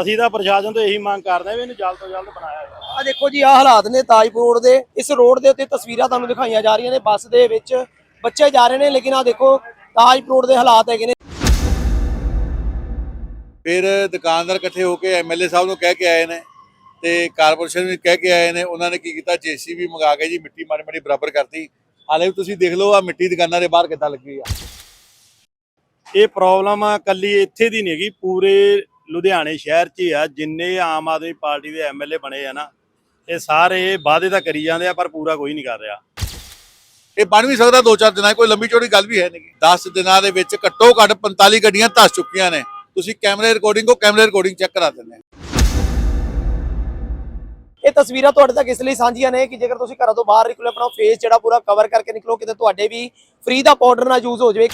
ਅਸੀਂ ਤਾਂ ਪ੍ਰਸ਼ਾਸਨ ਤੋਂ ਇਹੀ ਮੰਗ ਕਰਦੇ ਆ ਵੀ ਇਹਨੂੰ ਜਲਦ ਤੋਂ ਜਲਦ ਬਣਾਇਆ ਜਾਵੇ। ਆ ਦੇਖੋ ਜੀ ਆ ਹਾਲਾਤ ਨੇ ਤਾਜਪੁਰ ਰੋਡ ਦੇ। ਇਸ ਰੋਡ ਦੇ ਉੱਤੇ ਤਸਵੀਰਾਂ ਤੁਹਾਨੂੰ ਦਿਖਾਈਆਂ ਜਾ ਰਹੀਆਂ ਨੇ। ਬੱਸ ਦੇ ਵਿੱਚ ਬੱਚੇ ਜਾ ਰਹੇ ਨੇ ਲੇਕਿਨ ਆ ਦੇਖੋ ਤਾਜਪੁਰ ਰੋਡ ਦੇ ਹਾਲਾਤ ਹੈਗੇ ਨੇ। ਫਿਰ ਦੁਕਾਨਦਾਰ ਇਕੱਠੇ ਹੋ ਕੇ ਐਮਐਲਏ ਸਾਹਿਬ ਨੂੰ ਕਹਿ ਕੇ ਆਏ ਨੇ ਤੇ ਕਾਰਪੋਰੇਸ਼ਨ ਵੀ ਕਹਿ ਕੇ ਆਏ ਨੇ। ਉਹਨਾਂ ਨੇ ਕੀ ਕੀਤਾ? ਜੀਸੀਬੀ ਮੰਗਾ ਕੇ ਜੀ ਮਿੱਟੀ ਮਾੜੀ ਮਾੜੀ ਬਰਾਬਰ ਕਰਤੀ। ਹਾਲੇ ਵੀ ਤੁਸੀਂ ਦੇਖ ਲਓ ਆ ਮਿੱਟੀ ਦੁਕਾਨਾਂ ਦੇ ਬਾਹਰ ਕਿੱਦਾਂ ਲੱਗੀ ਆ। ਇਹ ਪ੍ਰੋਬਲਮ ਕੱਲੀ ਇੱਥੇ ਦੀ ਨਹੀਂ ਹੈਗੀ ਪੂਰੇ ਲੁਧਿਆਣੇ ਸ਼ਹਿਰ 'ਚ ਹੀ ਆ ਜਿੰਨੇ ਆਮ ਆਦਮੀ ਪਾਰਟੀ ਦੇ ਐਮਐਲਏ ਬਣੇ ਆ ਨਾ ਇਹ ਸਾਰੇ ਵਾਅਦੇ ਤਾਂ ਕਰੀ ਜਾਂਦੇ ਆ ਪਰ ਪੂਰਾ ਕੋਈ ਨਹੀਂ ਕਰ ਰਿਹਾ। ਇਹ ਬਣ ਵੀ ਸਕਦਾ ਦੋ ਚਾਰ ਦਿਨਾਂ 'ਚ, ਕੋਈ ਲੰਬੀ ਚੌੜੀ ਗੱਲ ਵੀ ਹੈ ਨਹੀਂ 10 ਦਿਨਾਂ ਦੇ ਵਿੱਚ ਘੱਟੋ ਘੱਟ 45 ਗੱਡੀਆਂ ਧੱਸ ਚੁੱਕੀਆਂ ਨੇ। ਤੁਸੀਂ ਕੈਮਰੇ ਰਿਕਾਰਡਿੰਗ ਕੋ ਕੈਮਰੇ ਰਿਕਾਰਡਿੰਗ ਚੈੱਕ ਕਰਾ ਦਿੰਦੇ ਆ। ਇਹ ਤਸਵੀਰਾਂ ਤੁਹਾਡੇ ਤੱਕ ਇਸ ਲਈ ਸਾਂਝੀਆਂ ਨੇ ਕਿ ਜੇਕਰ ਤੁਸੀਂ ਘਰਾਂ ਤੋਂ ਬਾਹਰ ਨਿਕਲੋ ਆਪਣਾ ਫੇਸ ਜਿਹੜਾ ਪੂਰਾ ਕਵਰ ਕਰਕੇ ਨਿਕਲੋ ਕਿਤੇ ਤੁਹਾਡੇ ਵੀ ਫ੍ਰੀ ਦਾ ਪਾਊਡਰ ਨਾ ਯੂਜ਼ ਹੋ ਜਾਵੇ।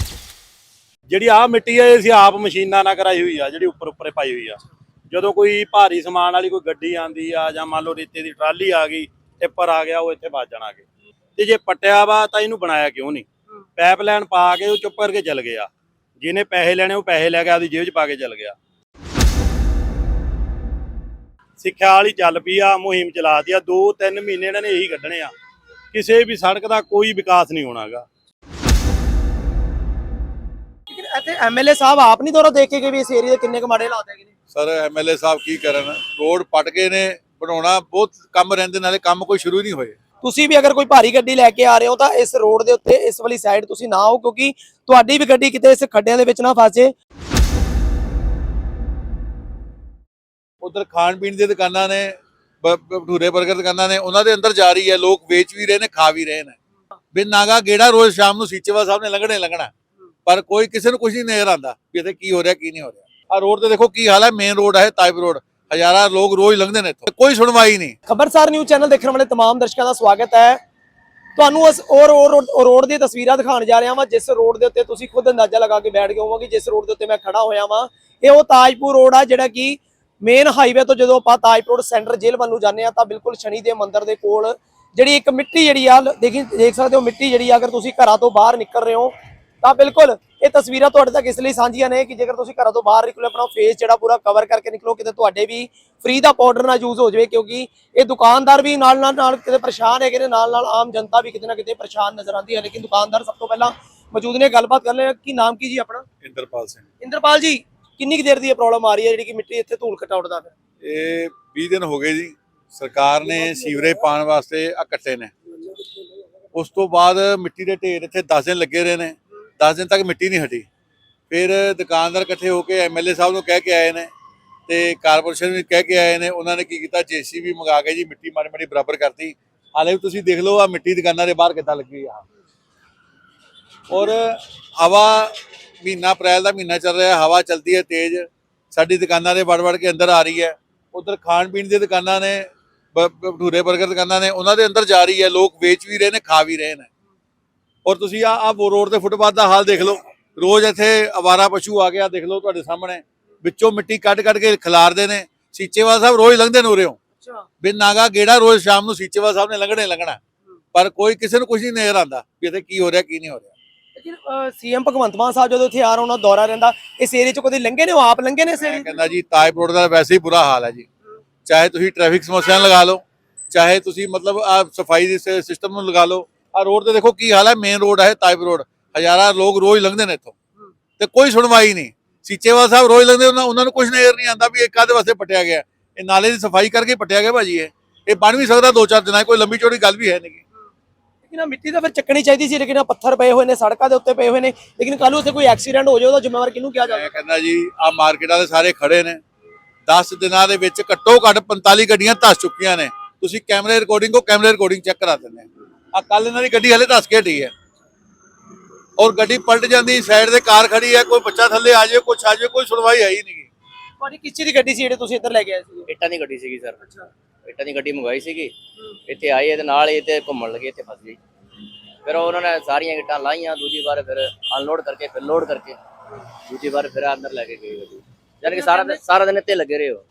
ਜਿਹੜੀ ਆ ਮਿੱਟੀ ਆ ਇਹ ਅਸੀਂ ਆਪ ਮਸ਼ੀਨਾਂ ਨਾਲ ਕਰਾਈ ਹੋਈ ਆ ਜਿਹੜੀ ਉੱਪਰ ਉੱਪਰੇ ਪਾਈ ਹੋਈ ਆ। ਜਦੋਂ ਕੋਈ ਭਾਰੀ ਸਮਾਨ ਵਾਲੀ ਕੋਈ ਗੱਡੀ ਆਂਦੀ ਆ ਜਾਂ ਮੰਨ ਲਓ ਰੇਤੇ ਦੀ ਟਰਾਲੀ ਆ ਗਈ ਟਿੱਪਰ ਆ ਗਿਆ ਉਹ ਇੱਥੇ ਵੱਜ ਜਾਣਾ ਕੇ ਤੇ ਜੇ ਪੱਟਿਆ ਵਾ ਤਾਂ ਇਹਨੂੰ ਬਣਾਇਆ ਕਿਉਂ ਨਹੀਂ? ਪਾਈਪਲਾਈਨ ਪਾ ਕੇ ਉਹ ਚੁੱਪ ਕਰਕੇ ਚੱਲ ਗਿਆ। ਜਿਹਨੇ ਪੈਸੇ ਲੈਣੇ ਉਹ ਪੈਸੇ ਲੈ ਕੇ ਆਪਦੀ ਜੇਬ 'ਚ ਪਾ ਕੇ ਚੱਲ ਗਿਆ। ਸਿੱਖਿਆ ਵਾਲੀ ਚੱਲ ਪਈ ਆ ਮੁਹਿੰਮ ਚਲਾਤੀ ਆ 2-3 ਮਹੀਨੇ ਇਹਨਾਂ ਨੇ ਇਹੀ ਕੱਢਣੇ ਆ। ਕਿਸੇ ਵੀ ਸੜਕ ਦਾ ਕੋਈ ਵਿਕਾਸ ਨਹੀਂ ਹੋਣਾਗਾ। ਇੱਥੇ ਐਮਐਲਏ ਸਾਹਿਬ ਆਪ ਨਹੀਂ ਦੌਰਾ ਦੇਖ ਕੇ ਗਏ ਵੀ ਇਸ ਏਰੀਆ ਦੇ ਕਿੰਨੇ ਕੁ ਮਾੜੇ ਹਾਲਾਤ ਹੈਗੇ ਨੇ? ਸਰ ਐਮਐਲਏ ਸਾਹਿਬ ਕੀ ਕਰਨ? ਰੋਡ ਪਟ ਗਏ ਨੇ ਬਣਾਉਣਾ ਬਹੁਤ ਕੰਮ ਰਹਿੰਦੇ ਨਾਲੇ ਕੰਮ ਕੋਈ ਸ਼ੁਰੂ ਨਹੀਂ ਹੋਏ। ਤੁਸੀਂ ਵੀ ਅਗਰ ਕੋਈ ਭਾਰੀ ਗੱਡੀ ਲੈ ਕੇ ਆ ਰਹੇ ਹੋ ਤਾਂ ਇਸ ਰੋਡ ਦੇ ਉੱਤੇ ਇਸ ਵਾਲੀ ਸਾਈਡ ਤੁਸੀਂ ਨਾ ਆਓ ਕਿਉਂਕਿ ਤੁਹਾਡੀ ਵੀ ਗੱਡੀ ਕਿਤੇ ਇਸ ਖੱਡਿਆਂ ਦੇ ਵਿੱਚ ਨਾ ਫਸੇ ਉਧਰ ਖਾਣ ਪੀਣ ਦੀਆਂ ਦੁਕਾਨਾਂ ਨੇ ਭਟੂਰੇ 버ਗਰ ਦੁਕਾਨਾਂ ਨੇ ਉਹਨਾਂ ਦੇ ਅੰਦਰ ਜਾ ਰਹੀ ਹੈ ਲੋਕ ਵੇਚ ਵੀ ਰਹੇ ਨੇ ਖਾ ਵੀ ਰਹੇ ਨੇ। ਬਿਨ ਨਾਗਾ ਗੇੜਾ ਰੋਜ਼ ਸ਼ਾਮ ਨੂੰ ਸੀਚੇਵਾ ਸਾਹਿਬ ਨੇ ਲੰਘਣੇ ਲੰਘਣਾ। ਪਰ ਕੋਈ ਕਿਸੇ ਨੂੰ ਕੁਝ ਨਹੀਂ ਨਜ਼ਰ ਆਉਂਦਾ ਵੀ ਇੱਥੇ ਕੀ ਹੋ ਰਿਹਾ ਕੀ ਨਹੀਂ ਹੋ ਰਿਹਾ ਆ ਰੋਡ ਤੇ ਦੇਖੋ ਕੀ ਹਾਲ ਹੈ ਮੇਨ ਰੋਡ ਹੈ ਤਾਇਬ ਰੋਡ ਹਜ਼ਾਰਾਂ ਲੋਕ ਰੋਜ਼ ਲੰਘਦੇ ਨੇ ਇੱਥੋਂ ਕੋਈ ਸੁਣਵਾਈ ਨਹੀਂ ਖਬਰਸਾਰ ਨਿਊਜ਼ ਚੈਨਲ ਦੇਖਣ ਵਾਲੇ तमाम ਦਰਸ਼ਕਾਂ ਦਾ ਸਵਾਗਤ ਹੈ ਤੁਹਾਨੂੰ ਇਸ ਔਰ ਔਰ ਰੋਡ ਦੀਆਂ ਤਸਵੀਰਾਂ ਦਿਖਾਉਣ ਜਾ ਰਿਹਾ ਹਾਂ ਜਿਸ ਰੋਡ ਦੇ ਉੱਤੇ ਤੁਸੀਂ ਖੁਦ ਅੰਦਾਜ਼ਾ ਲਗਾ ਕੇ ਬੈਠ ਗਏ ਹੋਵੋਗੇ ਜਿਸ ਰੋਡ ਦੇ ਉੱਤੇ ਮੈਂ ਖੜਾ ਹੋਇਆ ਵਾਂ ਇਹ ਉਹ ਤਾਜਪੁਰ ਰੋਡ ਆ ਜਿਹੜਾ ਕਿ ਮੇਨ ਹਾਈਵੇ ਤੋਂ ਜਦੋਂ ਆਪਾਂ ਤਾਜਪੁਰ ਸੈਂਟਰ ਜੇਲ੍ਹ ਵੱਲ ਨੂੰ ਜਾਂਦੇ ਆ ਤਾਂ ਬਿਲਕੁਲ ਸ਼ਨੀ ਦੇ ਮੰਦਿਰ ਦੇ ਕੋਲ ਜਿਹੜੀ ਇੱਕ ਮਿੱਟੀ ਜਿਹੜੀ ਆ ਦੇਖੀ ਦੇਖ ਸਕਦੇ ਹੋ ਮਿੱਟੀ ਜਿਹੜੀ ਆ, ਅਗਰ ਤੁਸੀਂ ਘਰਾਂ ਤੋਂ ਬਾਹਰ ਨਿਕਲ ਰਹੇ ਹੋ ਤਾਂ ਬਿਲਕੁਲ ਇਹ ਤਸਵੀਰਾਂ ਤੁਹਾਡੇ ਤੱਕ ਇਸ ਲਈ ਸਾਂਝੀਆਂ ਨੇ ਕਿ ਜੇਕਰ ਤੁਸੀਂ ਘਰਾਂ ਤੋਂ ਬਾਹਰ ਨਿਕਲੋ ਆਪਣਾ ਫੇਸ ਜਿਹੜਾ ਪੂਰਾ ਕਵਰ ਕਰਕੇ ਨਿਕਲੋ ਕਿਤੇ ਤੁਹਾਡੇ ਵੀ ਫ੍ਰੀ ਦਾ ਪਾਊਡਰ ਨਾ ਯੂਜ਼ ਹੋ ਜਾਵੇ ਕਿਉਂਕਿ ਇਹ ਦੁਕਾਨਦਾਰ ਵੀ ਨਾਲ ਨਾਲ ਨਾਲ ਕਿਤੇ ਪਰੇਸ਼ਾਨ ਹੈਗੇ ਨੇ ਨਾਲ ਨਾਲ ਆਮ ਜਨਤਾ ਵੀ ਕਿਤੇ ਨਾ ਕਿਤੇ ਪਰੇਸ਼ਾਨ ਨਜ਼ਰ ਆਉਂਦੀ ਹੈ। ਲੇਕਿਨ ਦੁਕਾਨਦਾਰ ਸਭ ਤੋਂ ਪਹਿਲਾਂ ਮੌਜੂਦ ਨੇ ਗੱਲਬਾਤ ਕਰ ਲੈ ਕੀ ਨਾਮ ਕੀ ਜੀ ਆਪਣਾ? ਇੰਦਰਪਾਲ ਸਿੰਘ। ਇੰਦਰਪਾਲ ਜੀ ਕਿੰਨੀ ਕੁ ਦੇਰ ਦੀ ਇਹ ਪ੍ਰੋਬਲਮ ਆ ਰਹੀ ਹੈ ਜਿਹੜੀ ਕਿ ਮਿੱਟੀ ਇੱਥੇ ਧੂਲ ਘਟਾ ਉੱਡਦਾ ਪਿਆ ਇਹ 20 ਦਿਨ ਹੋ ਗਏ ਜੀ। ਸਰਕਾਰ ਨੇ ਸੀਵਰੇਜ ਪਾਉਣ ਵਾਸਤੇ ਆ ਕੱਟੇ ਨੇ। ਉਸ ਤੋਂ ਬਾਅਦ ਮਿੱਟੀ ਦੇ ਢੇਰ ਇੱਥੇ 10 ਦਿਨ ਲੱਗੇ ਰਹੇ ਨੇ। 10 ਦਿਨ ਤੱਕ ਮਿੱਟੀ ਨਹੀਂ ਹਟੀ। ਫਿਰ ਦੁਕਾਨਦਾਰ ਇਕੱਠੇ ਹੋ ਕੇ ਐਮਐਲਏ ਸਾਹਿਬ ਨੂੰ ਕਹਿ ਕੇ ਆਏ ਨੇ ਤੇ ਕਾਰਪੋਰੇਸ਼ਨ ਵੀ ਕਹਿ ਕੇ ਆਏ ਨੇ, ਉਹਨਾਂ ਨੇ ਕੀ ਕੀਤਾ? ਜੀਸੀਬੀ ਮੰਗਾ ਕੇ ਜੀ, ਮਿੱਟੀ ਮਾੜੀ ਮਾੜੀ ਬਰਾਬਰ ਕਰਤੀ। ਹਾਲੇ ਵੀ ਤੁਸੀਂ ਦੇਖ ਲਓ ਆ ਮਿੱਟੀ ਦੁਕਾਨਾਂ ਦੇ ਬਾਹਰ ਕਿੱਦਾਂ ਲੱਗੀ ਆ। ਔਰ ਹਵਾ ਮਹੀਨਾ, ਅਪ੍ਰੈਲ ਦਾ ਮਹੀਨਾ ਚੱਲ ਰਿਹਾ, ਹਵਾ ਚਲਦੀ ਹੈ ਤੇਜ਼। ਸਾਡੀ ਦੁਕਾਨਾਂ ਦੇ ਵੜ ਵੜ ਕੇ ਅੰਦਰ ਆ ਰਹੀ ਹੈ। ਉਧਰ ਖਾਣ ਪੀਣ ਦੀਆਂ ਦੁਕਾਨਾਂ ਨੇ, ਬ- ਬ- ਭਟੂਰੇ 버ਗਰ ਦੁਕਾਨਾਂ ਨੇ, ਉਹਨਾਂ ਦੇ ਅੰਦਰ ਜਾ ਰਹੀ ਹੈ। ਲੋਕ ਵੇਚ ਵੀ ਰਹੇ ਨੇ, ਖਾ ਵੀ ਰਹੇ ਨੇ। ਔਰ ਤੁਸੀਂ ਆ ਆ ਰੋਡ ਦੇ ਫੁੱਟਪਾਥ ਦਾ ਹਾਲ ਦੇਖ ਲਓ। ਰੋਜ਼ ਇੱਥੇ ਅਵਾਰਾ ਪਸ਼ੂ ਆ ਗਿਆ ਦੇਖ ਲਓ ਤੁਹਾਡੇ ਸਾਹਮਣੇ। ਵਿੱਚੋਂ ਮਿੱਟੀ ਕੱਢ ਕੱਢ ਕੇ ਖਿਲਾਰਦੇ ਨੇ। ਸੀਚੇਵਾਲ ਸਾਹਿਬ ਰੋਜ਼ ਲੰਘਦੇ ਨੇ ਉਰਿਓਂ ਅੱਛਾ। ਬਿਨ ਨਾਗਾ ਗੇੜਾ ਰੋਜ਼ ਸ਼ਾਮ ਨੂੰ ਸੀਚੇਵਾਲ ਸਾਹਿਬ ਨੇ ਲੰਘਣੇ ਲੰਘਣਾ। ਪਰ ਕੋਈ ਕਿਸੇ ਨੂੰ ਕੁਝ ਨਹੀਂ ਨਜ਼ਰ ਆਉਂਦਾ ਵੀ ਇੱਥੇ ਕੀ ਹੋ ਰਿਹਾ ਕੀ ਨਹੀਂ ਹੋ ਰਿਹਾ। ਲੇਕਿਨ ਸੀਐਮ ਭਗਵੰਤ ਮਾਨ ਸਾਹਿਬ ਜਦੋਂ ਇੱਥੇ ਆ ਰਹੇ ਦੌਰਾ ਰਹਿੰਦਾ। ਇਸ ਏਰੀਆ 'ਚ ਕਦੇ ਲੰਘੇ ਨੇ ਉਹ? ਆਪ ਲੰਘੇ ਨੇ ਇਸ ਏਰੀਆ? ਕਹਿੰਦਾ ਜੀ ਤਾਜ ਰੋਡ ਦਾ ਵੈਸੇ ਹੀ ਬੁਰਾ ਹਾਲ ਹੈ ਜੀ। ਚਾਹੇ ਤੁਸੀਂ ਟ੍ਰੈਫਿਕ ਸਮੱਸਿਆ ਲਗਾ ਲਓ ਚਾਹੇ ਤੁਸੀਂ ਮਤਲਬ ਆ ਸਫ਼ਾਈ ਦੇ ਸਿਸਟਮ ਨੂੰ ਲਗਾ ਲਓ ਆ ਰੋਡ ਤੇ ਦੇਖੋ ਕੀ ਹਾਲ ਹੈ ਮੇਨ ਰੋਡ ਹੈ ਤਾਇਬ ਰੋਡ ਹਜ਼ਾਰਾਂ ਲੋਕ ਰੋਜ਼ ਲੰਘਦੇ ਨੇ ਇੱਥੋਂ। ਤੇ ਕੋਈ ਸੁਣਵਾਈ ਨਹੀਂ। ਸੀਚੇਵਾਲ ਸਾਹਿਬ ਰੋਜ਼ ਲੰਘਦੇ ਉਹਨਾਂ ਉਹਨਾਂ ਨੂੰ ਕੁਝ ਨਜ਼ਰ ਨਹੀਂ ਆਉਂਦਾ ਵੀ ਇਹ ਕਾਹਦੇ ਵਾਸਤੇ ਪਟਿਆ ਗਿਆ। ਇਹ ਨਾਲੇ ਦੀ ਸਫ਼ਾਈ ਕਰਕੇ ਪਟਿਆ ਗਿਆ ਭਾਜੀ ਇਹ। ਇਹ ਬਣ ਵੀ ਸਕਦਾ ਦੋ ਚਾਰ ਦਿਨਾਂ ਕੋਈ ਲੰਬੀ ਚੌੜੀ ਗੱਲ ਵੀ ਹੈ ਨਹੀਂ ਲੇਕਿਨ ਆਹ ਮਿੱਟੀ ਤਾਂ ਫਿਰ ਚੱਕਣੀ ਚਾਹੀਦੀ ਸੀ ਲੇਕਿਨ ਆਹ ਪੱਥਰ ਪਏ ਹੋਏ ਨੇ ਸੜਕਾਂ ਦੇ ਉੱਤੇ ਪਏ ਹੋਏ ਨੇ। ਲੇਕਿਨ ਕੱਲ ਨੂੰ ਉੱਥੇ ਕੋਈ ਐਕਸੀਡੈਂਟ ਹੋ ਜਾਏ ਉਹਦਾ ਜ਼ਿੰਮੇਵਾਰ ਕਿਹਨੂੰ ਕਿਹਾ ਜਾਵੇ? ਮੈਂ ਕਹਿੰਦਾ ਜੀ ਆ ਮਾਰਕੀਟ ਵਾਲੇ ਸਾਰੇ ਖੜੇ ਨੇ। 10 ਦਿਨਾਂ ਦੇ ਵਿੱਚ ਘੱਟੋ ਘੱਟ 45 ਗੱਡੀਆਂ ਧੱਸ ਚੁੱਕੀਆਂ ਨੇ। ਤੁਸੀਂ ਕੈਮਰੇ ਰਿਕਾਰਡਿੰਗ ਕੋ ਕੈਮਰੇ ਰਿਕਾਰਡਿੰਗ ਚੈੱਕ ਕਰਾ ਦਿੰਦੇ ਆ ਕੱਲ ਇਹਨਾਂ ਦੀ ਗੱਡੀ ਹਲੇ ਧੱਸ ਕੇ ਹਟੀ ਹੈ। ਔਰ ਗੱਡੀ ਪਲਟ ਜਾਂਦੀ ਸਾਈਡ ਤੇ ਕਾਰ ਖੜੀ ਹੈ ਕੋਈ ਬੱਚਾ ਥੱਲੇ ਆ ਜਾਵੇ ਕੁਛ ਆ ਜਾਵੇ ਕੋਈ ਸੁਣਵਾਈ ਹੈ ਹੀ ਨਹੀਂ। ਤੁਹਾਡੀ ਕਿਸ ਚੀਜ਼ ਦੀ ਗੱਡੀ ਸੀ ਜਿਹੜੇ ਤੁਸੀਂ ਇੱਧਰ ਲੈ ਕੇ ਆਏ ਸੀ? ਇੱਟਾਂ ਦੀ ਗੱਡੀ ਸੀਗੀ ਸਰ। ਇੱਟਾਂ ਦੀ ਗੱਡੀ ਮੰਗਵਾਈ ਸੀਗੀ। ਇੱਥੇ ਆਏ ਇਹਦੇ ਨਾਲ ਹੀ ਤੇ ਘੁੰਮਣ ਲੱਗੇ ਇੱਥੇ ਫਸ ਗਈ ਫਿਰ ਉਹਨਾਂ ਨੇ ਸਾਰੀਆਂ ਇੱਟਾਂ ਲਾਈਆਂ ਦੂਜੀ ਵਾਰ ਫਿਰ ਅਨਲੋਡ ਕਰਕੇ ਫਿਰ ਲੋਡ ਕਰਕੇ ਦੂਜੀ ਵਾਰ ਫਿਰ ਅੰਦਰ ਲੈ ਕੇ ਗਏ ਗੱਡੀ। ਯਾਨੀ ਕਿ ਸਾਰਾ ਦਿਨ ਸਾਰਾ ਦਿਨ ਇੱਥੇ ਲੱਗੇ ਰਹੇ ਹੋ।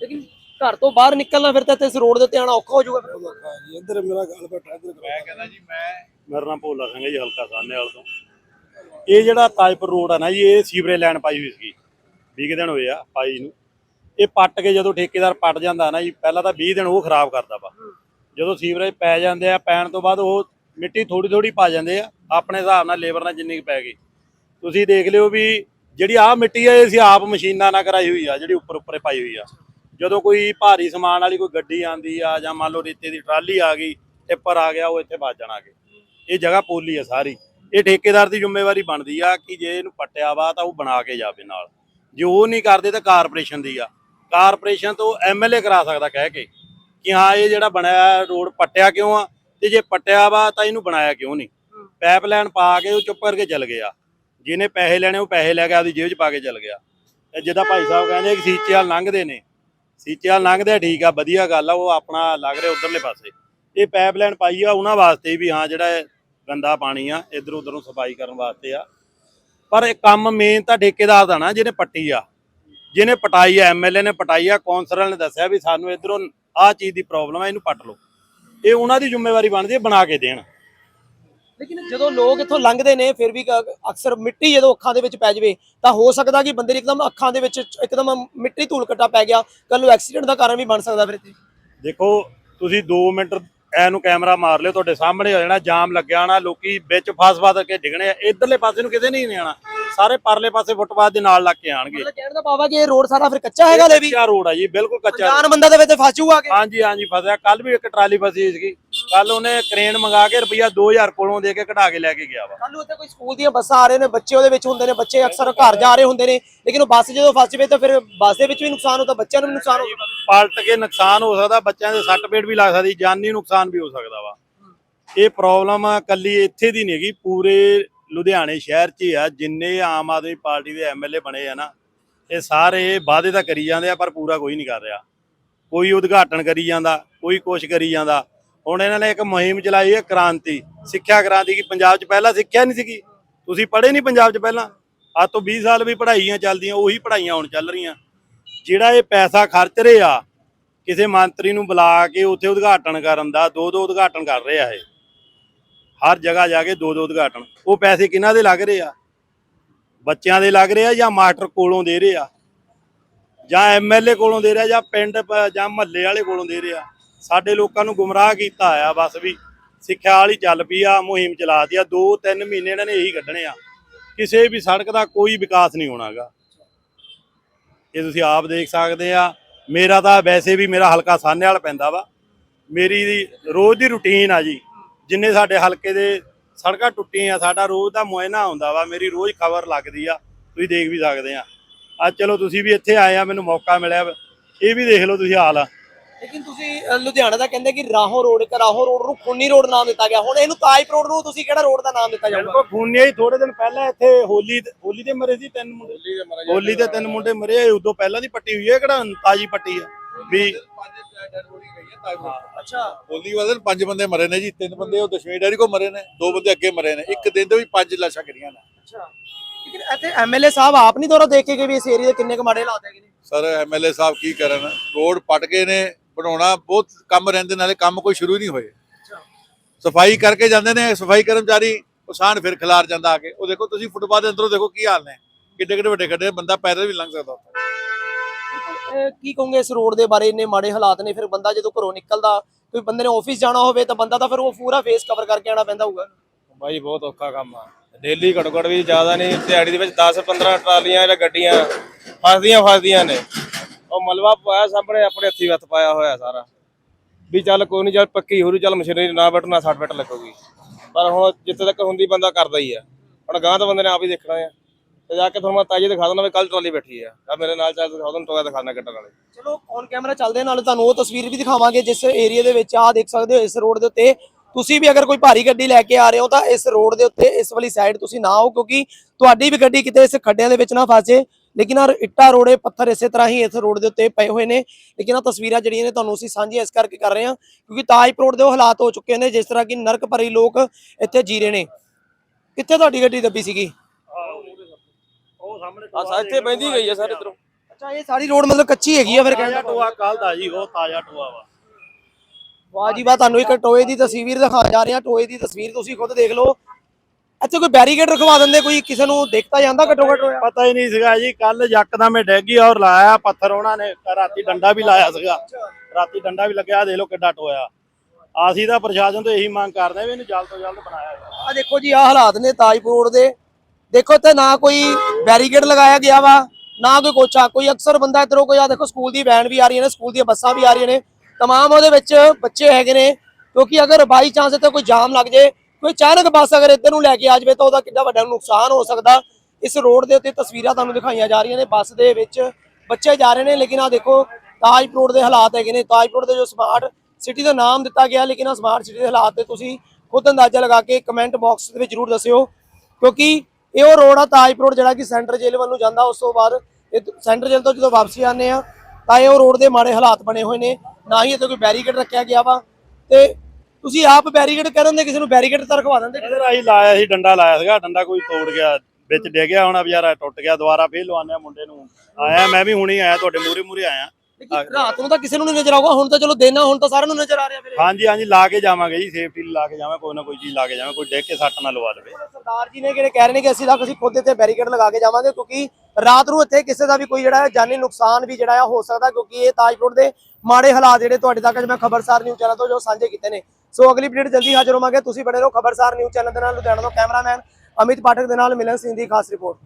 ਲੇਕਿਨ ਘਰ ਤੋਂ ਬਾਹਰ ਨਿਕਲਣਾ ਫਿਰ ਤਾਂ ਇੱਥੇ ਇਸ ਰੋਡ ਦੇ ਉੱਤੇ ਆਣਾ ਔਖਾ ਹੋ ਜਾਊਗਾ ਫਿਰ। ਇੱਧਰ ਮੇਰਾ ਗੱਲ ਬੈਠਾ ਇੱਧਰ ਮੈਂ ਕਹਿੰਦਾ ਜੀ ਮੈਂ ਮੇਰਾ ਨਾਮ ਭੋਲਾ ਸਿੰਘ ਹੈ ਜੀ ਹਲਕਾ ਸਾਹਨੇ ਵਾਲ ਤੋਂ। ਇਹ ਜਿਹੜਾ ਤਾਜਪੁਰ ਰੋਡ ਆ ਨਾ ਜੀ ਇਹ ਸੀਵਰੇਜ ਲਾਈਨ ਪਾਈ ਹੋਈ ਸੀਗੀ। 20 ਕੁ ਦਿਨ ਹੋਏ ਆ ਪਾਈ ਨੂੰ। ਇਹ ਪੱਟ ਕੇ ਜਦੋਂ ਠੇਕੇਦਾਰ ਪੱਟ ਜਾਂਦਾ ਨਾ ਜੀ ਪਹਿਲਾਂ ਤਾਂ 20 ਦਿਨ ਉਹ ਖਰਾਬ ਕਰਦਾ ਵਾ। ਜਦੋਂ ਸੀਵਰੇਜ ਪੈ ਜਾਂਦੇ ਆ ਪੈਣ ਤੋਂ ਬਾਅਦ ਉਹ ਮਿੱਟੀ ਥੋੜੀ ਥੋੜੀ ਪਾ ਜਾਂਦੇ ਆ ਆਪਣੇ ਹਿਸਾਬ ਨਾਲ ਲੇਬਰ ਨਾਲ ਜਿੰਨੀ ਕੁ ਪੈ ਗਈ। ਤੁਸੀਂ ਦੇਖ ਲਿਓ ਵੀ ਜਿਹੜੀ ਆਹ ਮਿੱਟੀ ਆ ਇਹ ਅਸੀਂ ਆਪ ਮਸ਼ੀਨਾਂ ਨਾਲ ਕਰਾਈ ਹੋਈ ਆ ਜਿਹੜੀ ਉੱਪਰ ਉੱਪਰੇ ਪਾਈ ਹੋਈ ਆ। ਜਦੋਂ ਕੋਈ ਭਾਰੀ ਸਮਾਨ ਵਾਲੀ ਕੋਈ ਗੱਡੀ ਆਂਦੀ ਆ ਜਾਂ ਮੰਨ ਲਓ ਰੇਤੇ ਦੀ ਟਰਾਲੀ ਆ ਗਈ, ਟਿੱਪਰ ਆ ਗਿਆ, ਉਹ ਇੱਥੇ ਵੱਜ ਜਾਣਾ ਕੇ ਇਹ ਜਗ੍ਹਾ ਪੋਲੀ ਆ ਸਾਰੀ। ਇਹ ਠੇਕੇਦਾਰ ਦੀ ਜ਼ਿੰਮੇਵਾਰੀ ਬਣਦੀ ਆ ਕਿ ਜੇ ਇਹਨੂੰ ਪੱਟਿਆ ਵਾ ਤਾਂ ਉਹ ਬਣਾ ਕੇ ਜਾਵੇ ਨਾਲ। ਜੇ ਉਹ ਨਹੀਂ ਕਰਦੇ ਤਾਂ ਕਾਰਪੋਰੇਸ਼ਨ ਦੀ ਆ। ਕਾਰਪੋਰੇਸ਼ਨ ਤੋਂ ਐਮਐਲਏ ਕਰਾ ਸਕਦਾ ਕਹਿ ਕੇ ਕਿ ਹਾਂ, ਇਹ ਜਿਹੜਾ ਬਣਾਇਆ ਰੋਡ ਪੱਟਿਆ ਕਿਉਂ ਆ? ਤੇ ਜੇ ਪੱਟਿਆ ਵਾ ਤਾਂ ਇਹਨੂੰ ਬਣਾਇਆ ਕਿਉਂ ਨਹੀਂ? ਪਾਈਪਲਾਈਨ ਪਾ ਕੇ ਉਹ ਚੁੱਪ ਕਰਕੇ ਚੱਲ ਗਿਆ। ਜਿਹਨੇ ਪੈਸੇ ਲੈਣੇ ਉਹ ਪੈਸੇ ਲੈ ਕੇ ਆਪਦੀ ਜੇਬ 'ਚ ਪਾ ਕੇ ਚੱਲ ਗਿਆ। ਤੇ ਜਿੱਦਾਂ ਭਾਈ ਸਾਹਿਬ ਕਹਿੰਦੇ ਕਿ ਸੀਚੇ ਵਾਲ ਲੰਘਦੇ ਨੇ ਸੀਚੇ ਵਾਲ ਲੰਘਦੇ ਆ, ਠੀਕ ਆ ਵਧੀਆ ਗੱਲ ਆ ਉਹ ਆਪਣਾ ਲੱਗ ਰਿਹਾ ਉਧਰਲੇ ਪਾਸੇ। ਇਹ ਪਾਈਪਲਾਈਨ ਪਾਈ ਆ ਉਹਨਾਂ ਵਾਸਤੇ ਵੀ ਹਾਂ ਜਿਹੜਾ ਗੰਦਾ ਪਾਣੀ ਆ ਇਧਰ ਉਧਰ ਸਫ਼ਾਈ ਕਰਨ ਵਾਸਤੇ ਆ। ਪਰ ਇਹ ਕੰਮ ਮੇਨ ਤਾਂ ਠੇਕੇਦਾਰ ਦਾ ਨਾ ਜਿਹਨੇ ਪੱਟੀ ਆ। ਜਿਹਨੇ ਪਟਾਈ ਆ ਐਮਐਲਏ ਨੇ ਪਟਾਈ ਆ ਕੌਂਸਲਰ ਨੇ ਦੱਸਿਆ ਵੀ ਸਾਨੂੰ ਇਧਰੋਂ ਆਹ ਚੀਜ਼ ਦੀ ਪ੍ਰੋਬਲਮ ਆ ਇਹਨੂੰ ਪੱਟ ਲਓ। ਇਹ ਉਹਨਾਂ ਦੀ ਜ਼ਿੰਮੇਵਾਰੀ ਬਣਦੀ ਹੈ ਬਣਾ ਕੇ ਦੇਣ। ਲੇਕਿਨ ਜਦੋਂ ਲੋਕ ਇੱਥੋਂ ਲੰਘਦੇ ਨੇ, ਫਿਰ ਵੀ ਕ- ਅਕਸਰ ਮਿੱਟੀ ਜਦੋਂ ਅੱਖਾਂ ਦੇ ਵਿੱਚ ਪੈ ਜਾਵੇ, ਤਾਂ ਹੋ ਸਕਦਾ ਕਿ ਬੰਦੇ ਦੀ ਇੱਕਦਮ ਅੱਖਾਂ ਦੇ ਵਿੱਚ ਇੱਕਦਮ ਮਿੱਟੀ ਧੂਲ ਕੱਟਾ ਪੈ ਗਿਆ ਕੱਲ ਨੂੰ ਐਕਸੀਡੈਂਟ ਦਾ ਕਾਰਨ ਵੀ ਬਣ ਸਕਦਾ ਫਿਰ ਇੱਥੇ। ਦੇਖੋ, ਤੁਸੀਂ 2 ਮਿੰਟ ਐਨੂੰ ਕੈਮਰਾ ਮਾਰ ਲਿਓ, ਤੁਹਾਡੇ ਸਾਹਮਣੇ ਹੋ ਜਾਣਾ, ਜਾਮ ਲੱਗਿਆ ਹੋਣਾ, ਲੋਕੀ ਵਿੱਚ ਫਸ ਫਸ ਕੇ ਡਿੱਗਣੇ ਆ, ਇੱਧਰਲੇ ਪਾਸੇ ਨੂੰ ਕਿਤੇ ਨਹੀਂ ਆਣਾ ਸਾਰੇ ਪਰਲੇ ਪਾਸੇ ਫੁੱਟਪਾਥ ਦੇ ਨਾਲ ਲੱਗ ਕੇ ਆਣਗੇ। ਮਤਲਬ ਕਹਿਣ ਦਾ ਹੈ ਕਿ ਇਹ ਰੋਡ ਸਾਰਾ ਫਿਰ ਕੱਚਾ ਹੈਗਾ ਲੈ ਵੀ? ਕੱਚਾ ਰੋਡ ਆ ਜੀ ਬਿਲਕੁਲ ਕੱਚਾ ਜਾਨ ਬੰਦਾ ਦੇ ਵਿੱਚ ਫਸ ਜਾਊਗਾ ਕਿ ਹਾਂਜੀ ਹਾਂਜੀ ਫਸਿਆ। ਕੱਲ ਵੀ ਇੱਕ ਟਰਾਲੀ ਫਸੀ ਸੀਗੀ। ਕੱਲ ਉਹਨੇ ਕਰੇਨ ਮੰਗਾ ਕੇ ਰੁਪਈਆ 2000 ਕੋਲੋਂ ਦੇ ਕੇ ਕਢਾ ਕੇ ਲੈ ਕੇ ਗਿਆ ਵਾ। ਕੱਲ ਇੱਥੇ ਕੋਈ ਸਕੂਲ ਦੀਆਂ ਬੱਸਾਂ ਆ ਰਹੇ ਨੇ ਬੱਚੇ ਉਹਦੇ ਵਿੱਚ ਹੁੰਦੇ ਨੇ ਬੱਚੇ ਅਕਸਰ ਘਰ ਜਾ ਰਹੇ ਹੁੰਦੇ ਨੇ ਲੇਕਿਨ ਉਹ ਬੱਸ ਜਦੋਂ ਫਸ ਜਾਵੇ ਤਾਂ ਫਿਰ ਬੱਸ ਦੇ ਵਿੱਚ ਵੀ ਨੁਕਸਾਨ ਹੁੰਦਾ ਬੱਚਿਆਂ ਨੂੰ ਵੀ ਨੁਕਸਾਨ ਹੋਊਗਾ ਪਲਟ ਕੇ ਨੁਕਸਾਨ ਹੋ ਸਕਦਾ ਬੱਚਿਆਂ ਦੇ ਸੱਟ ਪੇਟ ਵੀ ਲੱਗ ਸਕਦੀ ਜਾਨੀ ਨੁਕਸਾਨ ਵੀ ਹੋ ਸਕਦਾ ਵਾ। ਇਹ ਪ੍ਰੋਬਲਮ ਕੱਲੀ ਇੱਥੇ ਦੀ ਨਹੀਂ ਹੈਗੀ ਪੂਰੇ ਲੁਧਿਆਣੇ ਸ਼ਹਿਰ 'ਚ ਆ, ਜਿੰਨੇ ਆਮ ਆਦਮੀ ਪਾਰਟੀ ਦੇ ਐਮਐਲਏ ਬਣੇ ਆ ਨਾ, ਇਹ ਸਾਰੇ ਵਾਅਦੇ ਤਾਂ ਕਰੀ ਜਾਂਦੇ ਆ, ਪਰ ਪੂਰਾ ਕੋਈ ਨਹੀਂ ਕਰ ਰਿਹਾ। ਕੋਈ ਉਦਘਾਟਨ ਕਰੀ ਜਾਂਦਾ, ਕੋਈ ਕੁਛ ਕਰੀ ਜਾਂਦਾ। ਹੁਣ ਇਹਨਾਂ ਨੇ ਇੱਕ ਮੁਹਿੰਮ ਚਲਾਈ ਹੈ ਕ੍ਰਾਂਤੀ, ਸਿੱਖਿਆ ਕ੍ਰਾਂਤੀ ਕੀ ਪੰਜਾਬ 'ਚ ਪਹਿਲਾਂ ਸਿੱਖਿਆ ਨਹੀਂ ਸੀਗੀ। ਤੁਸੀਂ ਪੜ੍ਹੇ ਨਹੀਂ ਪੰਜਾਬ 'ਚ ਪਹਿਲਾਂ? ਅੱਜ ਤੋਂ 20 ਸਾਲ ਵੀ ਪੜ੍ਹਾਈਆਂ ਚੱਲਦੀਆਂ, ਉਹੀ ਪੜ੍ਹਾਈਆਂ ਹੁਣ ਚੱਲ ਰਹੀਆਂ। ਜਿਹੜਾ ਇਹ ਪੈਸਾ ਖਰਚ ਰਹੇ ਆ ਕਿਸੇ ਮੰਤਰੀ ਨੂੰ ਬੁਲਾ ਕੇ ਉੱਥੇ ਉਦਘਾਟਨ ਕਰਨ ਦਾ ਦੋ ਦੋ ਉਦਘਾਟਨ ਕਰ ਰਹੇ ਆ ਇਹ। ਹਰ ਜਗ੍ਹਾ ਜਾ ਕੇ ਦੋ ਦੋ ਉਦਘਾਟਨ। ਉਹ ਪੈਸੇ ਕਿਹਨਾਂ ਦੇ ਲੱਗ ਰਹੇ ਆ? ਬੱਚਿਆਂ ਦੇ ਲੱਗ ਰਹੇ ਆ ਜਾਂ ਮਾਸਟਰ ਕੋਲੋਂ ਦੇ ਰਹੇ ਆ? ਜਾਂ ਐਮਐਲਏ ਕੋਲੋਂ ਦੇ ਰਿਹਾ ਜਾਂ ਪਿੰਡ ਜਾਂ ਮਹੱਲੇ ਵਾਲੇ ਕੋਲੋਂ ਦੇ ਰਿਹਾ ਸਾਡੇ ਲੋਕਾਂ ਨੂੰ ਗੁੰਮਰਾਹ ਕੀਤਾ ਆ ਬਸ ਵੀ। ਸਿੱਖਿਆ ਵਾਲੀ ਚੱਲ ਪਈ ਆ, ਮੁਹਿੰਮ ਚਲਾਤੀ ਆ। ਦੋ ਤਿੰਨ ਮਹੀਨੇ ਇਹਨਾਂ ਨੇ ਇਹੀ ਕੱਢਣੇ ਆ। ਕਿਸੇ ਵੀ ਸੜਕ ਦਾ ਕੋਈ ਵਿਕਾਸ ਨਹੀਂ ਹੋਣਾਗਾ ਇਹ ਤੁਸੀਂ ਆਪ ਦੇਖ ਸਕਦੇ ਆ। ਮੇਰਾ ਤਾਂ ਵੈਸੇ ਵੀ ਮੇਰਾ ਹਲਕਾ ਸਾਹਨੇ ਵਾਲ ਪੈਂਦਾ ਵਾ। ਮੇਰੀ ਰੋਜ਼ ਦੀ ਰੁਟੀਨ ਆ ਜੀ। ਜਿੰਨੇ ਸਾਡੇ ਹਲਕੇ ਦੇ ਸੜਕਾਂ ਟੁੱਟੀਆਂ ਸਾਡਾ ਰੋਜ਼ ਦਾ ਮੁਆਇਨਾ ਹੁੰਦਾ ਵਾ ਮੇਰੀ ਰੋਜ਼ ਖਬਰ ਲੱਗਦੀ ਆ ਤੁਸੀਂ ਦੇਖ ਵੀ ਸਕਦੇ ਆ। ਅੱਜ ਚਲੋ ਤੁਸੀਂ ਵੀ ਇੱਥੇ ਆਏ ਆ ਮੈਨੂੰ ਮੌਕਾ ਮਿਲਿਆ। ਇਹ ਵੀ ਦੇਖ ਲਓ ਤੁਸੀਂ ਹਾਲ। ਲੇਕਿਨ ਤੁਸੀਂ ਲੁਧਿਆਣਾ ਦਾ ਕਹਿੰਦੇ ਕਿ ਰਾਹੋਂ ਰੋਡ ਇੱਕ ਰਾਹੋਂ ਰੋਡ ਨੂੰ ਖੁੰਨੀ ਰੋਡ ਨਾਮ ਦਿੱਤਾ ਗਿਆ। ਹੁਣ ਇਹਨੂੰ ਤਾਜਪੁਰ ਰੋਡ ਨੂੰ ਤੁਸੀਂ ਕਿਹੜਾ ਰੋਡ ਦਾ ਨਾਮ ਦਿੱਤਾ ਜਾਊਗਾ? ਬਿਲਕੁਲ ਫੂਨੀਆ ਹੀ ਥੋੜੇ ਦਿਨ ਪਹਿਲਾਂ ਇੱਥੇ ਹੋਲੀ ਹੋਲੀ ਦੇ ਮਰੇ ਸੀ ਤਿੰਨ ਮੁੰਡੇ। ਹੋਲੀ ਦੇ ਤਿੰਨ ਮੁੰਡੇ ਮਰੇ ਆ, ਉਦੋਂ ਪਹਿਲਾਂ ਦੀ ਪੱਟੀ ਹੋਈ ਹੈ ਕਿਹੜਾ ਤਾਜੀ ਪੱਟੀ ਆ? ਵੀ ਅੱਛਾ। ਹੋਲੀ ਵਾਲੇ ਦਿਨ ਪੰਜ ਬੰਦੇ ਮਰੇ ਨੇ ਜੀ ਤਿੰਨ ਬੰਦੇ ਉਹ ਦਸ਼ਮੇਸ਼ ਡੈਰੀ ਕੋ ਮਰੇ ਨੇ ਦੋ ਬੰਦੇ ਅੱਗੇ ਮਰੇ ਨੇ। ਇੱਕ ਦਿਨ ਦੇ ਵੀ ਪੰਜ ਲਾਸ਼ਾਂ ਗਿਰੀਆਂ ਨੇ। ਅੱਛਾ। ਲੇਕਿਨ ਇੱਥੇ ਐਮਐਲਏ ਸਾਹਿਬ ਆਪ ਨਹੀਂ ਦੋਰੋ ਦੇਖ ਕੇ ਗਏ ਵੀ ਇਸ ਏਰੀਆ ਦੇ ਕਿੰਨੇ ਕੁ ਮਾੜੇ ਹਾਲਾਤ ਹੈਗੇ ਨੇ? ਸਰ ਐਮਐਲਏ ਸਾਹਿਬ ਕੀ ਕਰਨ? ਰੋਡ ਪਟ ਗਏ ਨੇ ਬਣਾਉਣਾ ਬਹੁਤ ਕੰਮ ਰਹਿੰਦੇ ਨਾਲੇ ਕੰਮ ਕੋਈ ਸ਼ੁਰੂ ਹੀ ਨਹੀਂ ਹੋਏ। ਸਫ਼ਾਈ ਕਰਕੇ ਜਾਂਦੇ ਨੇ ਸਫ਼ਾਈ ਕਰਮਚਾਰੀ ਕਿਸਾਨ ਫਿਰ ਖਿਲਾਰ ਜਾਂਦਾ ਆ ਕੇ। ਉਹ ਦੇਖੋ ਤੁਸੀਂ ਫੁੱਟਪਾਥ ਦੇ ਅੰਦਰੋਂ ਦੇਖੋ ਕੀ ਹਾਲ ਨੇ। ਕਿੱਡੇ ਕਿੱਡੇ ਵੱਡੇ ਖੱਡੇ ਬੰਦਾ ਪੈਦਲ ਵੀ ਲੰਘ ਸਕਦਾ ਉੱਥੇ। ਕੀ ਕਹੋਗੇ ਇਸ ਰੋਡ ਦੇ ਬਾਰੇ? ਇੰਨੇ ਮਾੜੇ ਹਾਲਾਤ ਨੇ, ਫਿਰ ਬੰਦਾ ਜਦੋਂ ਘਰੋਂ ਨਿਕਲਦਾ, ਕੋਈ ਬੰਦੇ ਨੇ ਆਫਿਸ ਜਾਣਾ ਹੋਵੇ ਤਾਂ ਬੰਦਾ ਤਾਂ ਫਿਰ ਉਹ ਪੂਰਾ ਫੇਸ ਕਵਰ ਕਰਕੇ ਆਣਾ ਪੈਂਦਾ ਹੋਊਗਾ। ਬਾਈ, ਬਹੁਤ ਔਖਾ ਕੰਮ ਆ। ਡੇਲੀ ਘੱਟੋ ਘੱਟ ਵੀ ਜ਼ਿਆਦਾ ਨਹੀਂ, ਦਿਹਾੜੀ ਦੇ ਵਿੱਚ 10 15 ਟਰਾਲੀਆਂ ਜਾਂ ਗੱਡੀਆਂ ਫਸਦੀਆਂ ਫਸਦੀਆਂ ਨੇ। ਉਹ ਮਲਵਾ ਪਾਇਆ ਸਾਹਮਣੇ, ਆਪਣੇ ਹੱਥੀ ਹੱਥ ਪਾਇਆ ਹੋਇਆ ਸਾਰਾ। ਵੀ ਚੱਲ ਕੋਈ ਨਹੀਂ ਚੱਲ ਪੱਕੀ ਹੋਰੂ ਚੱਲ ਮਸ਼ੀਨਰੀ ਨਾ ਬੈਠਣਾ ਨਾ ਸੱਟ ਬੈਠ ਲੱਗੂਗੀ। ਪਰ ਹੁਣ ਜਿੱਥੇ ਤੱਕ ਹੁੰਦੀ, ਬੰਦਾ ਕਰਦਾ ਹੀ ਆ। ਹੁਣ ਗਾਂ ਤਾਂ ਬੰਦੇ ਨੇ ਆਪ ਹੀ ਦੇਖਣਾ ਆ। ਤੇ ਜਾ ਕੇ ਤੁਹਾਨੂੰ ਮੈਂ ਤਾਜੀ ਦਿਖਾ ਦਿੰਦਾ ਵੀ ਕੱਲ ਟਰਾਲੀ ਬੈਠੀ ਆ। ਆ ਮੇਰੇ ਨਾਲ ਚੱਲ ਦਿਖਾ ਦਿੰਦਾ ਟੋਇਆ ਦਿਖਾਣਾ ਕੱਟਣ ਵਾਲੇ ਚਲੋ ਔਨ ਕੈਮਰਾ ਚੱਲਦੇ ਆ, ਤੁਹਾਨੂੰ ਉਹ ਤਸਵੀਰ ਵੀ ਦਿਖਾਵਾਂਗੇ ਜਿਸ ਏਰੀਆ ਦੇ ਵਿੱਚ ਆ ਦੇਖ ਸਕਦੇ ਹੋ ਇਸ ਰੋਡ ਦੇ ਉੱਤੇ। ਤੁਸੀਂ ਵੀ ਅਗਰ ਕੋਈ ਭਾਰੀ ਗੱਡੀ ਲੈ ਕੇ ਆ ਰਹੇ ਹੋ ਤਾਂ ਇਸ ਰੋਡ ਦੇ ਉੱਤੇ ਇਸ ਵਾਲੀ ਸਾਈਡ ਤੁਸੀਂ ਨਾ ਆਓ ਕਿਉਂਕਿ ਤੁਹਾਡੀ ਵੀ ਗੱਡੀ ਕਿਤੇ ਇਸ ਖੱਡਿਆਂ ਦੇ ਵਿੱਚ ਨਾ ਫਸੇ ਲੇਕਿਨ ਆ ਇੱਟਾਂ ਰੋੜੇ ਪੱਥਰ ਇਸੇ ਤਰ੍ਹਾਂ ਹੀ ਇਸ ਰੋਡ ਦੇ ਉੱਤੇ ਪਏ ਹੋਏ ਨੇ। ਲੇਕਿਨ ਆ ਤਸਵੀਰਾਂ ਜਿਹੜੀਆਂ ਨੇ ਤੁਹਾਨੂੰ ਅਸੀਂ ਸਾਂਝੀਆਂ ਇਸ ਕਰਕੇ ਕਰ ਰਹੇ ਹਾਂ ਕਿਉਂਕਿ ਤਾਜਪੁਰ ਰੋਡ ਦੇ ਉਹ ਹਾਲਾਤ ਹੋ ਚੁੱਕੇ ਨੇ ਜਿਸ ਤਰ੍ਹਾਂ ਕਿ ਨਰਕ ਭਰੀ ਲੋਕ ਇੱਥੇ ਜੀ ਰਹੇ ਨੇ। ਕਿੱਥੇ ਤੁਹਾਡੀ ਗੱਡੀ ਦੱਬੀ ਸੀਗੀ? ਆ ਸਾ ਇੱਥੇ ਬੈਂਦੀ ਗਈ ਆ ਸਾਰੇ ਇਧਰੋਂ। ਅੱਛਾ ਇਹ ਸਾਰੀ ਰੋਡ ਮਤਲਬ ਕੱਚੀ ਹੈਗੀ ਆ ਫਿਰ ਕਹਿੰਦਾ ਟੋਆ ਕੱਲ ਦਾ ਜੀ ਉਹ ਤਾਜ਼ਾ ਟੋਆ ਵਾ। ਵਾਹ ਜੀ ਵਾਹ ਤੁਹਾਨੂੰ ਇੱਕ ਟੋਏ ਦੀ ਤਸਵੀਰ ਦਿਖਾ ਜਾ ਰਹੇ ਹਾਂ। ਟੋਏ ਦੀ ਤਸਵੀਰ ਤੁਸੀਂ ਖੁਦ ਦੇਖ ਲਓ। ਅੱਛਾ ਕੋਈ ਬੈਰੀਕੇਡ ਰਖਵਾ ਦਿੰਦੇ ਕੋਈ ਕਿਸੇ ਨੂੰ ਦੇਖਤਾ ਜਾਂਦਾ ਘੱਟੋ ਘੱਟ? ਪਤਾ ਹੀ ਨਹੀਂ ਸੀਗਾ ਜੀ ਕੱਲ ਯਕਦਮ ਇਹ ਡਿੱਗ ਗਿਆ ਔਰ ਲਾਇਆ ਪੱਥਰ ਉਹਨਾਂ ਨੇ ਰਾਤੀ ਡੰਡਾ ਵੀ ਲਾਇਆ ਸੀਗਾ। ਰਾਤੀ ਡੰਡਾ ਵੀ ਲੱਗਿਆ ਦੇਖ ਲਓ ਕਿੱਡਾ ਟੋਇਆ ਅਸੀਂ ਤਾਂ ਪ੍ਰਸ਼ਾਸਨ ਤੋਂ ਇਹੀ ਮੰਗ ਕਰਦੇ ਆ ਵੀ ਇਹਨੂੰ ਜਲਦ ਤੋਂ ਜਲਦ ਬਣਾਇਆ ਜਾਵੇ। ਆ ਦੇਖੋ ਜੀ ਆ ਹਾਲਾਤ ਨੇ ਤਾਜਪੁਰ ਰੋਡ ਦੇ। ਦੇਖੋ ਇੱਥੇ ਨਾ ਕੋਈ ਬੈਰੀਕੇਡ ਲਗਾਇਆ ਗਿਆ ਵਾ, ਨਾ ਕੋਈ ਕੋਚਾ, ਕੋਈ ਅਕਸਰ ਬੰਦਾ ਇੱਧਰੋਂ ਕੋਈ ਆ, ਦੇਖੋ ਸਕੂਲ ਦੀ ਵੈਨ ਵੀ ਆ ਰਹੀਆਂ ਨੇ, ਸਕੂਲ ਦੀਆਂ ਬੱਸਾਂ ਵੀ ਆ ਰਹੀਆਂ ਨੇ, ਤਮਾਮ ਉਹਦੇ ਵਿੱਚ ਬੱਚੇ ਹੈਗੇ ਨੇ, ਕਿਉਂਕਿ ਅਗਰ ਬਾਈ ਚਾਂਸ ਇੱਥੇ ਕੋਈ ਜਾਮ ਲੱਗ ਜੇ, ਕੋਈ ਅਚਾਨਕ ਬੱਸ ਅਗਰ ਇੱਧਰ ਨੂੰ ਲੈ ਕੇ ਆ ਜਾਵੇ ਤਾਂ ਉਹਦਾ ਕਿੰਨਾ ਵੱਡਾ ਨੁਕਸਾਨ ਹੋ ਸਕਦਾ। ਇਸ ਰੋਡ ਦੇ ਉੱਤੇ ਤਸਵੀਰਾਂ ਤੁਹਾਨੂੰ ਦਿਖਾਈਆਂ ਜਾ ਰਹੀਆਂ ਨੇ, ਬੱਸ ਦੇ ਵਿੱਚ ਬੱਚੇ ਜਾ ਰਹੇ ਨੇ, ਲੇਕਿਨ ਆ ਦੇਖੋ ਤਾਜਪੁਰ ਦੇ ਹਾਲਾਤ ਹੈਗੇ ਨੇ, ਤਾਜਪੁਰ ਦੇ ਜੋ ਸਮਾਰਟ ਸਿਟੀ ਦਾ ਨਾਮ ਦਿੱਤਾ ਗਿਆ, ਲੇਕਿਨ ਆ ਸਮਾਰਟ ਸਿਟੀ ਦੇ ਹਾਲਾਤ ਤੇ ਤੁਸੀਂ ਖੁਦ ਅੰਦਾਜ਼ਾ ਲਗਾ ਕੇ ਕਮੈਂਟ ਬਾਕਸ ਦੇ ਵਿੱਚ ਜਰੂਰ ਦੱਸਿਓ, ਕਿਉਂਕਿ ਇਹ ਉਹ ਰੋਡ ਆ ਤਾਜਪੁਰ ਰੋਡ, ਜਿਹੜਾ ਕਿ ਸੈਂਟਰ ਜੇਲ੍ਹ ਵੱਲ ਨੂੰ ਜਾਂਦਾ, ਉਸ ਤੋਂ ਬਾਅਦ ਇਹ ਸੈਂਟਰ ਜੇਲ੍ਹ ਤੋਂ ਜਦੋਂ ਵਾਪਸੀ ਆਉਂਦੇ ਆ, ਤਾਂ ਇਹ ਉਹ ਰੋਡ ਦੇ ਮਾੜੇ ਹਾਲਾਤ ਬਣੇ ਹੋਏ ਨੇ। ਨਾ ਹੀ ਇੱਥੇ ਕੋਈ ਬੈਰੀਕੇਡ ਰੱਖਿਆ ਗਿਆ ਵਾ। ਤੇ ਤੁਸੀਂ ਆਪ ਬੈਰੀਕੇਡ ਕਰਨ ਦੇ ਕਿਸੇ ਨੂੰ ਬੈਰੀਕੇਡ ਤਾਂ ਰਖਵਾ ਦਿੰਦੇ? ਇਹਦੇ ਰਾਹੀਂ ਲਾਇਆ ਸੀ, ਡੰਡਾ ਲਾਇਆ ਸੀਗਾ, ਡੰਡਾ ਕੋਈ ਤੋੜ ਗਿਆ, ਵਿੱਚ ਡਿੱਗਿਆ ਹੋਣਾ ਹੁਣ, ਵਿਚਾਰਾ ਟੁੱਟ ਗਿਆ, ਦੁਬਾਰਾ ਫੇਰ ਲਵਾਉਂਦੇ ਮੁੰਡੇ ਨੂੰ। ਆਇਆ, ਮੈਂ ਵੀ ਹੁਣੀ ਆਇਆ, ਤੁਹਾਡੇ ਮੂਰੇ ਮੂਰੇ ਆਇਆ। ਰਾਤ ਨੂੰ ਤਾਂ ਕਿਸੇ ਨੂੰ ਨਹੀਂ ਨਜ਼ਰ ਆਊਗਾ ਹੁਣ ਤਾਂ ਚਲੋ ਆ ਹੁਣ ਤਾਂ ਸਾਰਿਆਂ ਨੂੰ ਨਜ਼ਰ ਆ ਰਿਹਾ ਫਿਰ ਹਾਂਜੀ ਹਾਂਜੀ ਲਾ ਕੇ ਜਾਵਾਂਗੇ ਜੀ ਸੇਫਟੀ ਲਾ ਕੇ ਜਾਵਾਂ ਕੋਈ ਨਾ ਕੋਈ ਚੀਜ਼ ਲਾ ਕੇ ਜਾਵਾਂ ਕੋਈ ਡਿੱਗ ਕੇ ਸੱਟ ਨਾ ਲਵਾ ਲਵੇ ਸਰਦਾਰ ਜੀ ਨੇ ਕਿਹੜੇ ਕਹਿ ਰਹੇ ਨੇ ਕਿ ਅਸੀਂ ਤਾਂ ਅਸੀਂ ਖੁਦ ਇੱਥੇ ਬੈਰੀਕੇਡ ਲਗਾ ਕੇ ਜਾਵਾਂਗੇ ਕਿਉਂਕਿ ਰਾਤ ਨੂੰ ਇੱਥੇ ਕਿਸੇ ਦਾ ਵੀ ਕੋਈ ਜਿਹੜਾ ਹੈ ਜਾਨੀ ਨੁਕਸਾਨ ਵੀ ਜਿਹੜਾ ਆ ਹੋ ਸਕਦਾ ਕਿਉਂਕਿ ਇਹ ਤਾਜਪੁਰ ਦੇ ਮਾੜੇ ਹਾਲਾਤ ਜਿਹੜੇ ਤੁਹਾਡੇ ਤੱਕ ਮੈਂ ਖਬਰਸਾਰ ਨਿਊਜ਼ ਚੈਨਲ ਤੋਂ ਜੋ ਸਾਂਝੇ ਕੀਤੇ ਨੇ। ਸੋ ਅਗਲੀ ਅਪਡੇਟ ਜਲਦੀ ਹਾਜ਼ਰ ਹੋਵਾਂਗੇ ਤੁਸੀਂ ਬਣੇ ਰਹੋ ਖਬਰਸਾਰ ਨਿਊਜ਼ ਚੈਨਲ ਦੇ ਨਾਲ ਲੁਧਿਆਣਾ ਤੋਂ ਕੈਮਰਾਮੈਨ ਅਮਿਤ ਪਾਠਕ ਦੇ ਨਾਲ ਮਿਲਨ ਸਿੰਘ ਦੀ ਖਾਸ ਰਿਪੋਰਟ